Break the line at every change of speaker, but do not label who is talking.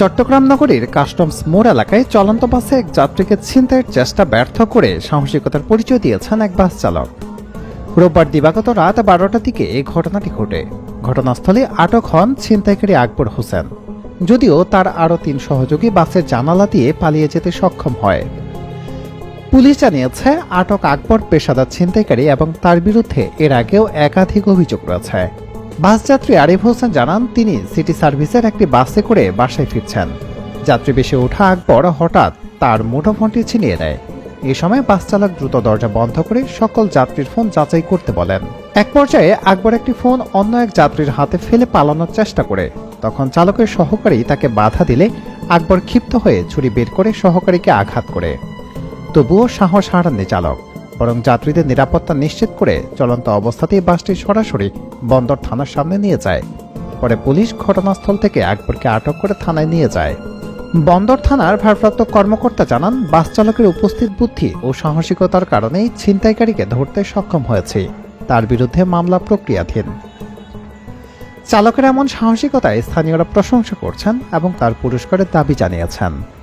চট্টগ্রাম নগরীর কাস্টমস মোড় এলাকায় চলন্ত বাসে এক যাত্রীকে ছিনতাইয়ের চেষ্টা ব্যর্থ করে সাহসিকতার পরিচয় দিয়েছেন এক বাস চালক। রোববার দিবাগত রাত বারোটার দিকে এই ঘটনাটি ঘটে। ঘটনাস্থলে আটক হন ছিনতাইকারী আকবর হোসেন। যদিও তার আরও তিন সহযোগী বাসের জানালা দিয়ে পালিয়ে যেতে সক্ষম হয়। পুলিশ জানিয়েছে, আটক আকবর পেশাদার ছিনতাইকারী এবং তার বিরুদ্ধে এর আগেও একাধিক অভিযোগ রয়েছে। বাসযাত্রী আরিফ হোসেন জানান, তিনি সিটি সার্ভিসের একটি বাসে করে বাসায় ফিরছেন। যাত্রী বেশে ওঠা আকবর হঠাৎ তার মুঠোফোনটি ছিনিয়ে নেয়। এ সময় বাস চালক দ্রুত দরজা বন্ধ করে সকল যাত্রীর ফোন যাচাই করতে বলেন। এক পর্যায়ে আকবর একটি ফোন অন্য এক যাত্রীর হাতে ফেলে পালানোর চেষ্টা করে। তখন চালকের সহকারী তাকে বাধা দিলে আকবর ক্ষিপ্ত হয়ে ছুরি বের করে সহকারীকে আঘাত করে। তবুও সাহস হারাননি চালক। বরং যাত্রীদের নিরাপত্তা নিশ্চিত করে চলন্ত অবস্থাতেই বাসটি সরাসরি বন্দর থানার সামনে নিয়ে যায়। পরে পুলিশ ঘটনাস্থল থেকে আকবরকে আটক করে থানায় নিয়ে যায়। বন্দর থানার ভারপ্রাপ্ত কর্মকর্তা জানান, বাস চালকের উপস্থিত বুদ্ধি ও সাহসিকতার কারণেই ছিনতাইকারীকে ধরতে সক্ষম হয়েছে। তার বিরুদ্ধে মামলা প্রক্রিয়াধীন। চালকের এমন সাহসিকতায় স্থানীয়রা প্রশংসা করছেন এবং তার পুরস্কারের দাবি জানিয়েছেন।